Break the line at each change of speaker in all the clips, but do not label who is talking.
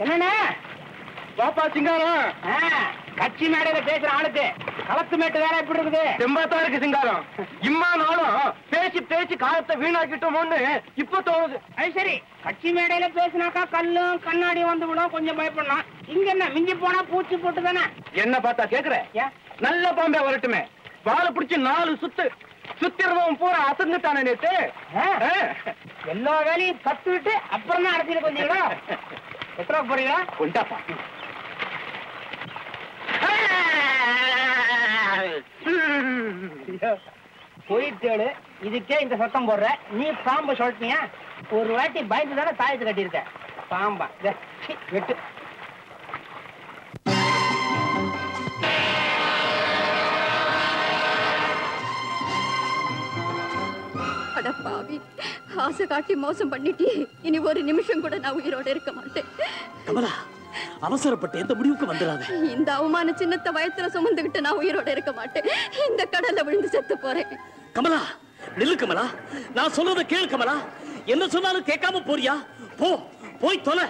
என்னண்ணே?
பாப்பா சிங்காரம்.
ஆ, கட்சி மேடையில பேசுற ஆளுக்கு களத்து மேட்டு வேற எப்படி இருக்குது?
தெம்பாத்தான் இருக்கு சிங்காரம். இம்மா நாளும் பேசி பேசி காலத்தை வீணாக்கிட்டோமோன்னு இப்ப தோணுது.
அது சரி. கட்சி மேடையில பேசினாக்கா கல்லும் கண்ணாடியும் வந்து விடும். கொஞ்சம் பயப்படலாம். இங்க என்ன மிஞ்சி போனா பூச்சி போட்டு தானே
என்ன பார்த்தா கேக்குற? நல்ல பாம்பே வரட்டுமே. வாழை பிடிச்சு நாலு சுத்து சுத்திரவன் பூரா அசந்துட்டானே நேத்து.
எல்லா வேலையும் கத்துக்கிட்டு அப்புறம் தான் அரசியலுக்கு வந்தீங்களா எத்தனை போறீங்களா
கொண்டாப்பா.
போயிட்டேளு இதுக்கே இந்த சத்தம் போடுற. நீ பாம்பு சொல்லிட்டியா? ஒரு வாட்டி பயந்து தானே தாயத்து கட்டியிருக்க. பாம்பா வெட்டு.
அட பாவி. ஆசை காட்டி மோசம் பண்ணிட்டு இனி ஒரு நிமிஷம் கூட நான் உயிரோட இருக்க மாட்டேன்.
கமலா அவசரப்பட்டு எந்த முடிவுக்கு வந்துடாத.
இந்த அவமான சின்னத்தை வயத்துல சுமந்துகிட்டு நான் உயிரோட இருக்க மாட்டேன். இந்த கடல்ல விழுந்து செத்து போறேன்.
கமலா நில்லு கமலா. நான் சொல்றத கேளு கமலா. என்ன சொன்னாலும் கேட்காம போறியா? போ போய் தொலை.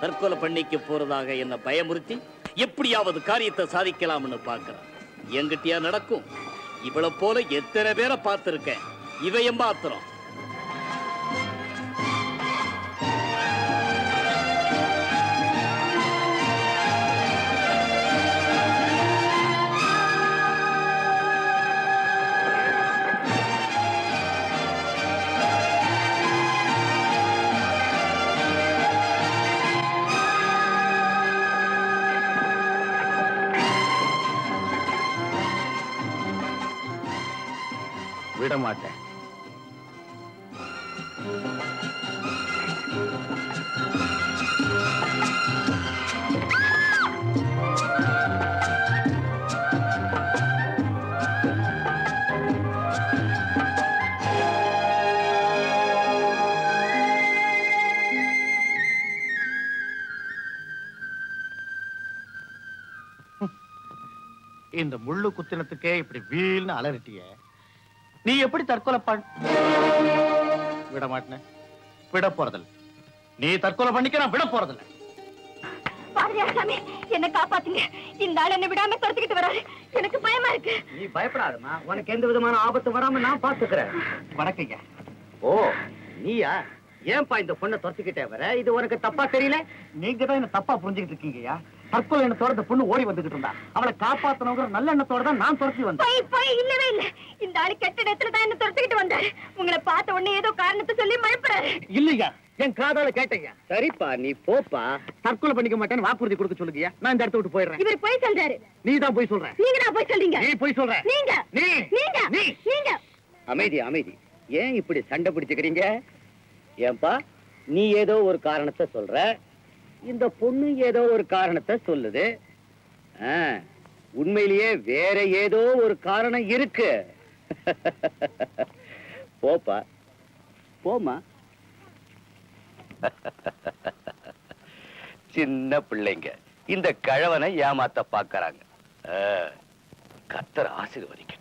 தற்கொலை பண்ணிக்க போறதாக என்ன பயமுறுத்தி எப்படியாவது காரியத்தை சாதிக்கலாம்னு பார்க்கிறேன். எங்கிட்டயா நடக்கும். இவளை போல எத்தனை பேரை பார்த்திருக்கேன். இவையும் மாத்திரம்.
விட மாட்டேன் இந்த முள்ளு குத்தினத்துக்கே இப்படி வீல்னு அலறிட்டிய. நீ எப்படி தற்கொலை பண்ண விட மாட்டேன் விட போறதில்ல நீ தற்கொலை பண்ணிக்க நான் விட போறதில்ல
பாரதியார் சாமி என்ன காப்பாத்துங்க. இந்த ஆள் என்ன விடாம துரத்துக்கிட்டு வராரு. எனக்கு பயமா இருக்கு.
நீ பயப்படாதம்மா. உனக்கு எந்த விதமான ஆபத்து வராம நான் பாத்துக்கிறேன்
வணக்கங்க.
ஓ நீயா? ஏன்பா இந்த பொண்ணை துரத்துக்கிட்டே வர? இது உனக்கு தப்பா தெரியல?
நீங்க தான் என்ன தப்பா புரிஞ்சுக்கிட்டு இருக்கீங்கய்யா. தற்கொலை எண்ணத்தோட இந்த பொண்ணு ஓடி வந்துகிட்டு இருந்தா. அவளை காப்பாத்தணுங்கிற நல்ல எண்ணத்தோட தான் நான் துரத்தி வந்தேன்.
போய் போய் இல்லவே இல்ல. இந்த ஆளு கெட்ட இடத்துல தான் என்ன துரத்துக்கிட்டு வந்தாரு. உங்களை பார்த்த உடனே ஏதோ காரணத்தை சொல்லி மழுப்புறாரு
இல்லையா என் காதால கேட்டீங்க.
சரிப்பா நீ போப்பா.
தற்கொலை பண்ணிக்க மாட்டேன்னு வாக்குறுதி கொடுக்க சொல்லுங்கய்யா. நான் இந்த இடத்த விட்டு போயிடுறேன்.
இவர் போய் சொல்றாரு.
நீ தான் போய் சொல்ற.
நீங்க நான் போய் சொல்றீங்க.
நீ போய் சொல்ற.
நீங்க.
நீ.
நீங்க.
நீ.
நீங்க.
அமைதி அமைதி. ஏன் இப்படி சண்டை பிடிச்சுக்கிறீங்க? ஏன்பா நீ ஏதோ ஒரு காரணத்தை சொல்ற. இந்த பொண்ணு ஏதோ ஒரு காரணத்தை சொல்லுது. உண்மையிலேயே வேற ஏதோ ஒரு காரணம் இருக்கு. போப்பா போமா சின்ன பிள்ளைங்க இந்த கழவனை ஏமாத்த பாக்குறாங்க. கத்தர் ஆசீர்வதிக்க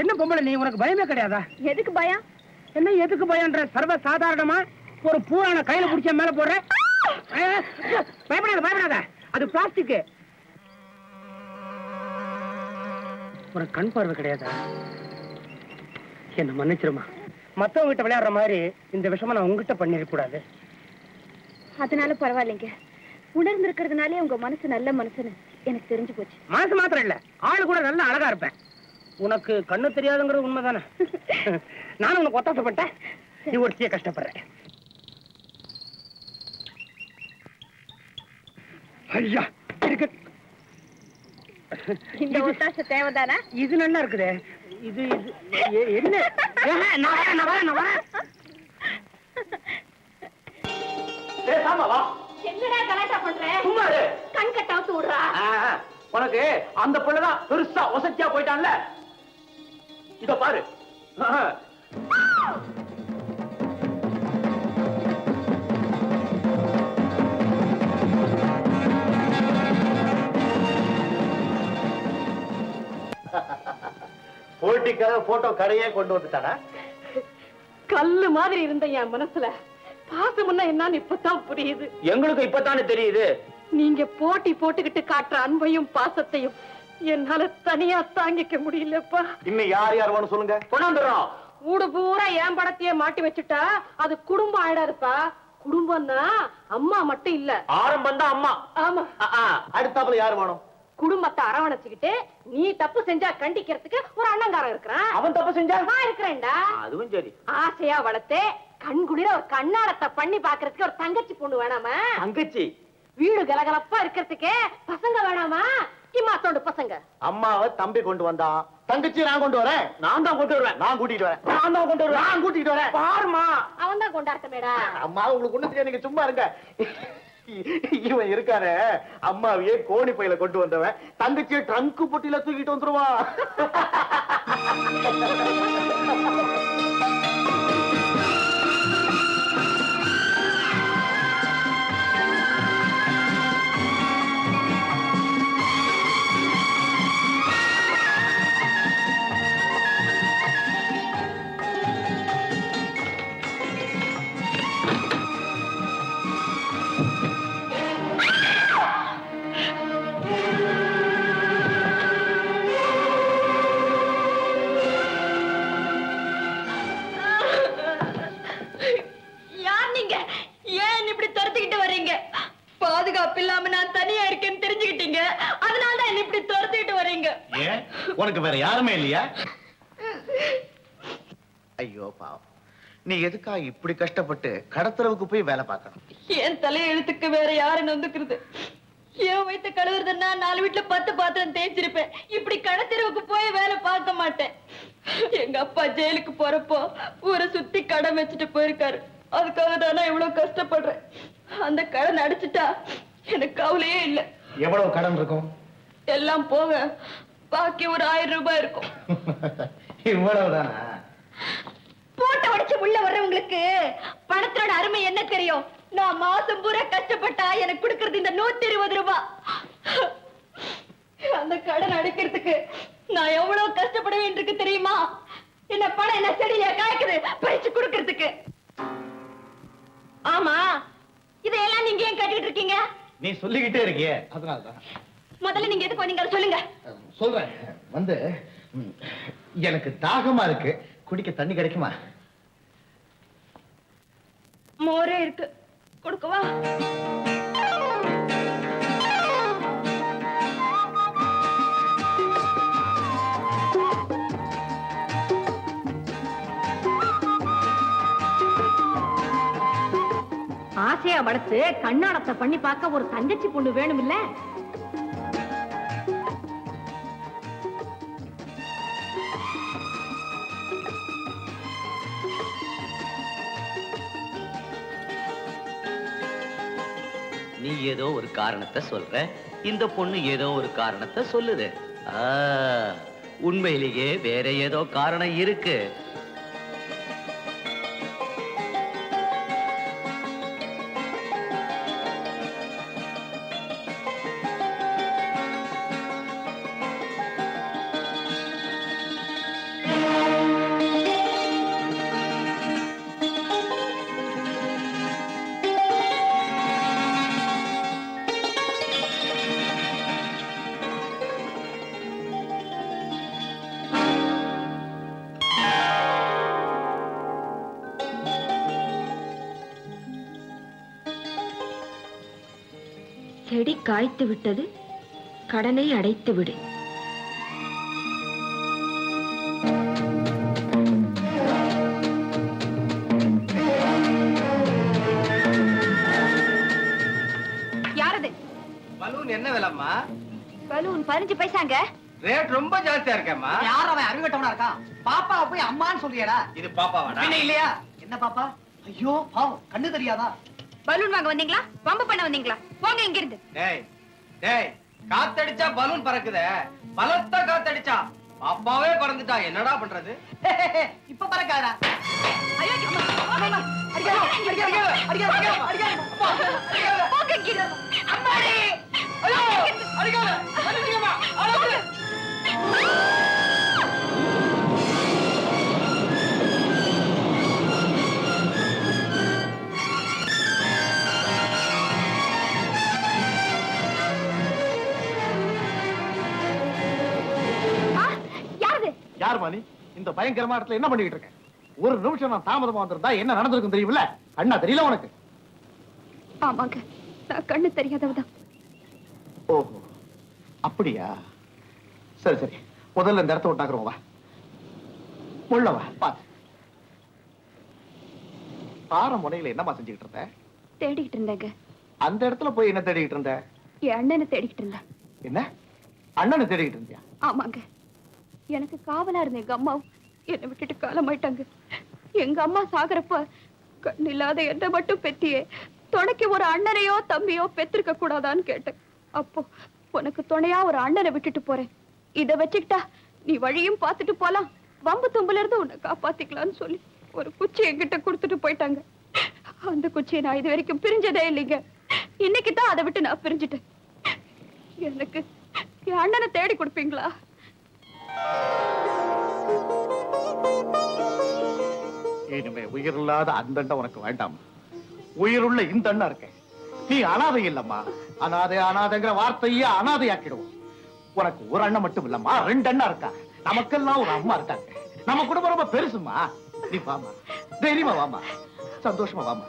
என்ன பொம்பளை நீ? உனக்கு பயமே கிடையாதா?
எதுக்கு பயம்?
என்ன எதுக்கு பயம்ன்ற சர்வ சாதாரணமா ஒரு பூரான கையில பிடிச்ச மேல போடுற? பயப்படாத பயப்படாத. அது பிளாஸ்டிக் உனக்கு கண் பார்வை கிடையாதா? என்ன மன்னிச்சிருமா? மத்தவங்க கிட்ட விளையாடுற மாதிரி இந்த விஷயமா நான் உங்ககிட்ட பண்ணிருக்க கூடாது.
அதனால பரவாயில்லைங்க. உணர்ந்து இருக்கிறதுனாலே உங்க மனசு நல்ல மனசுன்னு எனக்கு தெரிஞ்சு போச்சு.
மனசு மாத்திரம் இல்ல. ஆளு கூட நல்லா அழகா இருப்பேன். உனக்கு கண்ணு தெரியாதுங்கிறது உண்மைதானே? நானும் உனக்கு ஒத்தாசப்பட்டேன். நீ ஒருத்திய கஷ்டப்படுற. ஐயா இருக்கு.
இந்த ஒத்தாசை தேவைதானா?
இது நல்லா இருக்குதே. இது இது என்ன? நான் வரேன் நான் வரேன் நான் வரேன்.
பேசாம வா.
என்னடா கலாட்டா பண்ற?
சும்மா.
கண் விடுறா
உனக்கு அந்த பிள்ளைதான் பெருசா ஒசத்தியா போயிட்டான்ல. இத பாரு. போட்டிக்காக போட்டோ கடையே கொண்டு வந்துட்டானா?
கல்லு மாதிரி இருந்த என் மனசுல பாசம்னா என்னன்னு இப்பதான் புரியுது.
எங்களுக்கு இப்பதானே தெரியுது.
நீங்க போட்டி போட்டுக்கிட்டு காட்டுற அன்பையும் பாசத்தையும் என்னால தனியா தாங்கிக்க முடியலப்பா.
இன்னும் யார் யார் வேணும் சொல்லுங்க. கொண்டாந்துடுறோம்.
ஊடு பூரா என் படத்தையே மாட்டி வச்சுட்டா அது குடும்பம் ஆயிடாதுப்பா. குடும்பம்னா அம்மா மட்டும் இல்ல.
ஆரம்பம் தான் அம்மா.
ஆமா.
அடுத்தாப்புல யார் வேணும்?
குடும்பத்தை அரவணைச்சுக்கிட்டு நீ தப்பு செஞ்சா கண்டிக்கிறதுக்கு ஒரு அண்ணங்காரன் இருக்கிறான்.
அவன் தப்பு செஞ்சா?
நான் இருக்கிறேன்டா.
அதுவும் சரி.
ஆசையா வளர்த்து கண்குளிர ஒரு கண்ணாடத்தை பண்ணி பாக்குறதுக்கு ஒரு தங்கச்சி பொண்ணு வேணாமா?
தங்கச்சி?
வீடு கலகலப்பா இருக்கிறதுக்கு பசங்க வேணாமா? இம்மா தோண்டு பசங்க?
அம்மாவை தம்பி கொண்டு வந்தான் தங்கச்சி நான் கொண்டு வரேன். நான் தான் கொண்டு வருவேன். நான் கூட்டிட்டு வரேன். நான் தான் கொண்டு வருவேன். நான் கூட்டிட்டு வரேன். பாருமா
அவன் தான் கொண்டாடட்டமேடா
அம்மா உங்களுக்கு ஒண்ணு தெரியாது நீங்க சும்மா இருங்க. இவன் இருக்கானே. அம்மாவையே கோணி பையில கொண்டு வந்தவன். தங்கச்சியை ட்ரங்க் பொட்டியில தூக்கிட்டு வந்துருவான். உனக்கு வேற யாருமே இல்லையா? ஐயோ பாவம். நீ எதுக்கா இப்படி கஷ்டப்பட்டு கடத்தரவுக்கு போய் வேலை பார்க்கணும்?
என் தலையெழுத்துக்கு வேற யாரு நொந்துக்கிறது என் வயித்த கழுவுறதுன்னா நாலு வீட்டுல பத்து பாத்திரம் தேய்ச்சிருப்பேன். இப்படி கடத்தெருவுக்கு போய் வேலை பார்க்க மாட்டேன். எங்க அப்பா ஜெயிலுக்கு போறப்போ ஊரை சுத்தி கடன் வச்சுட்டு போயிருக்காரு. அதுக்காக தானே இவ்வளவு கஷ்டப்படுறேன். அந்த கடன் அடிச்சுட்டா எனக்கு கவலையே இல்லை.
எவ்வளவு கடன் இருக்கும்?
எல்லாம் போக பாக்கி ஒரு ஆயிரம் ரூபாய் இருக்கும்.
இவ்வளவுதானா?
போட்ட உடைச்சு உள்ள வர்றவங்களுக்கு பணத்தோட அருமை என்ன தெரியும்? நான் மாசம் பூரா கஷ்டப்பட்டா எனக்கு கொடுக்கறது இந்த நூத்தி இருபது ரூபாய் அந்த கடன் அடைக்கிறதுக்கு நான் எவ்வளவு கஷ்டப்பட வேண்டியிருக்கு தெரியுமா? என்ன பணம் என்ன செடியில காய்க்குது பறிச்சு கொடுக்கறதுக்கு. ஆமா இதையெல்லாம் நீங்க ஏன் கட்டிட்டு இருக்கீங்க?
நீ சொல்லிக்கிட்டே இருக்கியே. அதனாலதான்.
முதல்ல நீங்க எதுக்கு வந்தீங்க? சொல்லுங்க.
சொல்றேன். வந்து எனக்கு தாகமா இருக்கு. குடிக்க தண்ணி கிடைக்குமா?
மோரே இருக்கு. கொடுக்கவா ஆசையா வளர்த்து கண்ணாடத்தை பண்ணி பார்க்க ஒரு தங்கச்சி பொண்ணு வேணும் இல்ல
ஏதோ ஒரு காரணத்தை சொல்ற இந்த பொண்ணு ஏதோ ஒரு காரணத்தை சொல்லுது. உண்மையிலேயே வேற ஏதோ காரணம் இருக்கு.
செடி காய்த்து விட்டது கடனை அடைத்து விடு. யாரது?
பலூன் என்ன விலம்மா? பலூன் பதினஞ்சு பைசாங்க.
ரேட் ரொம்ப ஜாஸ்தியா இருக்கேம்மா.
யார் அவன் அறிவிட்டவனா இருக்கான்? பாப்பாவை போய் அம்மான்னு சொல்றியடா.
இது
பாப்பாவா இல்லையா? என்ன பாப்பா? ஐயோ பாவம். கண்ணு தெரியாதா?
பலூன் வாங்க வந்தீங்களா? வம்பு பண்ண வந்தீங்களா? போங்க இங்க இருந்து
டேய் டேய் காத்தடிச்சா பலூன் பறக்குதே. பலத்த காத்தடிச்சா. பாப்பாவே பறந்துட்டா. என்னடா பண்றது?
இப்ப பறக்காதடா.
ஐயோ அம்மா,
அம்மா, அம்மா, அடிக்காத, அடிக்காத, அடிக்காத,
மாணி இந்த பயங்கரமான இடத்துல என்ன பண்ணிட்டு இருக்கேன் ஒரு நிமிஷம் நான் தாமதமா வந்திருந்தா என்ன நடந்திருக்கும் தெரியுமில்ல? அண்ணா தெரியல உனக்கு?
ஆமாங்க. நான் கண்ணு தெரியாதவதான்
ஓஹோ. அப்படியா? சரி சரி. முதல்ல இந்த இடத்த விட்டாக்குறோம் வா. உள்ள வா பாத்து பாறை முனையில என்னம்மா செஞ்சுக்கிட்டு இருந்த?
தேடிக்கிட்டு இருந்தேங்க.
அந்த இடத்துல போய் என்ன தேடிக்கிட்டு இருந்த?
என் அண்ணனை தேடிக்கிட்டு இருந்தேன்.
என்ன? அண்ணனை தேடிக்கிட்டு இருந்தியா?
ஆமாங்க. எனக்கு காவலா இருந்த எங்க அம்மாவும் என்னை விட்டுட்டு காலமாயிட்டாங்க. எங்க அம்மா சாகுறப்ப கண் இல்லாத என்ன மட்டும் பெத்தியே. துணைக்கு ஒரு அண்ணனையோ தம்பியோ பெத்திருக்க கூடாதான்னு கேட்டேன். அப்போ உனக்கு துணையா ஒரு அண்ணனை விட்டுட்டு போறேன். இதை வச்சுக்கிட்டா நீ வழியும் பார்த்துட்டு போலாம். வம்பு தும்புல இருந்து உன்னை காப்பாத்திக்கலாம்னு சொல்லி ஒரு குச்சி என்கிட்ட கொடுத்துட்டு போயிட்டாங்க. அந்த குச்சியை நான் இது வரைக்கும் பிரிஞ்சதே இல்லைங்க. இன்னைக்கு தான் அதை விட்டு நான் பிரிஞ்சுட்டேன். எனக்கு என் அண்ணனை தேடி கொடுப்பீங்களா?
இனிமே உயிரில்லாத அந்த உனக்கு வேண்டாம். உயிருள்ள இந்த அண்ணா இருக்க. நீ அனாதை இல்லம்மா. அனாதை அனாதைங்கிற வார்த்தையே அனாதையாக்கிடுவோம். உனக்கு ஒரு அண்ணன் மட்டும் இல்லம்மா ரெண்டு அண்ணா இருக்கா. நமக்கெல்லாம் ஒரு அம்மா இருக்காங்க. நம்ம குடும்பம் ரொம்ப பெருசுமா நீ வாமா தைரியமா வாமா சந்தோஷமா வாமா